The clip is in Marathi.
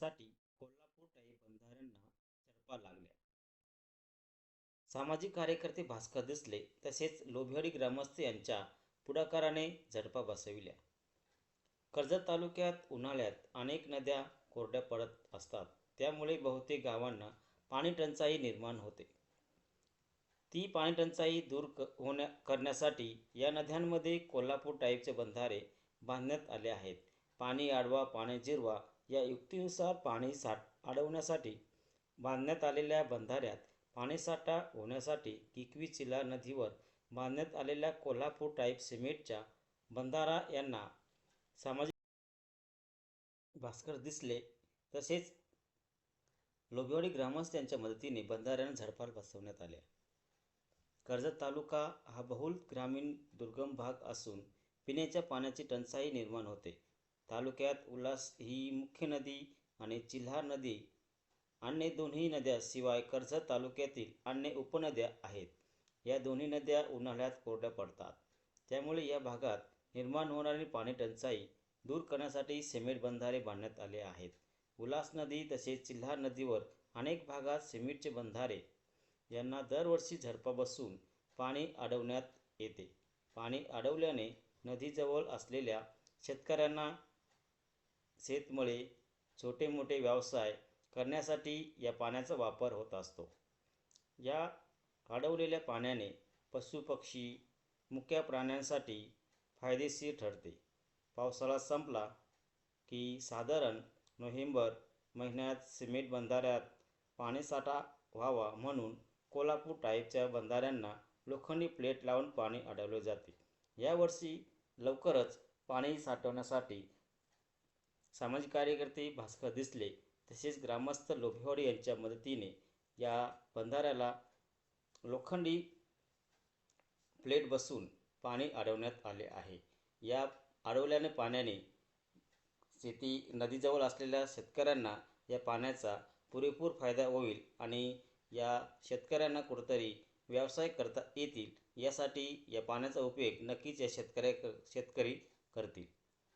साठी कोल्हापूर बंधाऱ्यांना झडपा लागल्या. सामाजिक कार्यकर्ते भास्कर दिसले तसेच लोभिवाडी ग्रामस्थ यांच्या पुढाकाराने झडपा बसविल्या. कर्जत तालुक्यात उन्हाळ्यात अनेक नद्या कोरड्या पडत असतात. त्यामुळे बहुतेक गावांना पाणी टंचाई निर्माण होते. ती पाणी टंचाई दूर क होण्या करण्यासाठी या नद्यांमध्ये कोल्हापूर टाईपचे बंधारे बांधण्यात आले आहेत. पाणी आडवा पाणी जिरवा या युक्तीनुसार पाणी साठ अडवण्यासाठी बांधण्यात आलेल्या बंधाऱ्यात पाणीसाठा होण्यासाठी किकवी चिला नदीवर बांधण्यात आलेल्या कोल्हापूर टाईप सिमेंटच्या बंधारा यांना सामाजिक भास्कर दिसले. तसेच लोबिवाडी ग्रामस्थ यांच्या मदतीने बंधाऱ्यांना झडपार बसवण्यात आल्या कर्जत तालुका हा बहुल ग्रामीण दुर्गम भाग असून पिण्याच्या पाण्याची टंचाई निर्माण होते. तालुक्यात उल्हास ही मुख्य नदी आणि चिल्हार नदी अन्य दोन्ही नद्या शिवाय कर्जत तालुक्यातील अन्य उपनद्या आहेत. या दोन्ही नद्या उन्हाळ्यात कोरड्या पडतात. त्यामुळे या भागात निर्माण होणारी पाणी टंचाई दूर करण्यासाठी सिमेंट बंधारे बांधण्यात आले आहेत. उल्हास नदी तसेच चिल्हार नदीवर अनेक भागात सिमेंटचे बंधारे यांना दरवर्षी झडपा बसून पाणी अडवण्यात येते. पाणी अडवल्याने नदीजवळ असलेल्या शेतकऱ्यांना शेतमळे छोटे मोठे व्यवसाय करण्यासाठी या पाण्याचा वापर होत असतो. या अडवलेल्या पाण्याने पशुपक्षी मुक्या प्राण्यांसाठी फायदेशीर ठरते. पावसाळा संपला की साधारण नोव्हेंबर महिन्यात सिमेंट बंधाऱ्यात पाणीसाठा व्हावा म्हणून कोल्हापूर टाईपच्या बंधाऱ्यांना लोखंडी प्लेट लावून पाणी अडवले जाते. यावर्षी लवकरच पाणी साठवण्यासाठी सामाजिक कार्यकर्ते भास्कर दिसले तसेच ग्रामस्थ लोभिवाडी यांच्या मदतीने या बंधाऱ्याला लोखंडी प्लेट बसून पाणी अडवण्यात आले आहे. या अडवल्याने पाण्याने शेती नदीजवळ असलेल्या शेतकऱ्यांना या पाण्याचा पुरेपूर फायदा होईल आणि या शेतकऱ्यांना कुठंतरी व्यवसाय करता येतील यासाठी या पाण्याचा उपयोग नक्कीच या शेतकऱ्या शेतकरी करतील.